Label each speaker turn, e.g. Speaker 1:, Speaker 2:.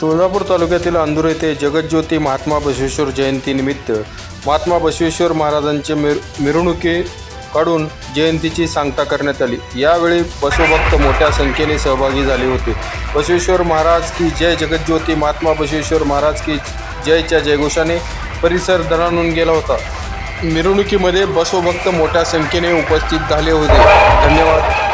Speaker 1: तुळजापूर तालुक्यातील अंदूर येथे जगज्योती महात्मा बसवेश्वर जयंतीनिमित्त महात्मा बसवेश्वर महाराजांचे मिर मिरवणुकी काढून जयंतीची सांगता करण्यात आली. यावेळी बसवभक्त मोठ्या संख्येने सहभागी झाले होते. बसवेश्वर महाराज की जय जगज्योती महात्मा बसवेश्वर महाराज की जयच्या जयघोषाने परिसर दणाणून गेला होता. मिरवणुकीमध्ये बसवभक्त मोठ्या संख्येने उपस्थित झाले होते. धन्यवाद.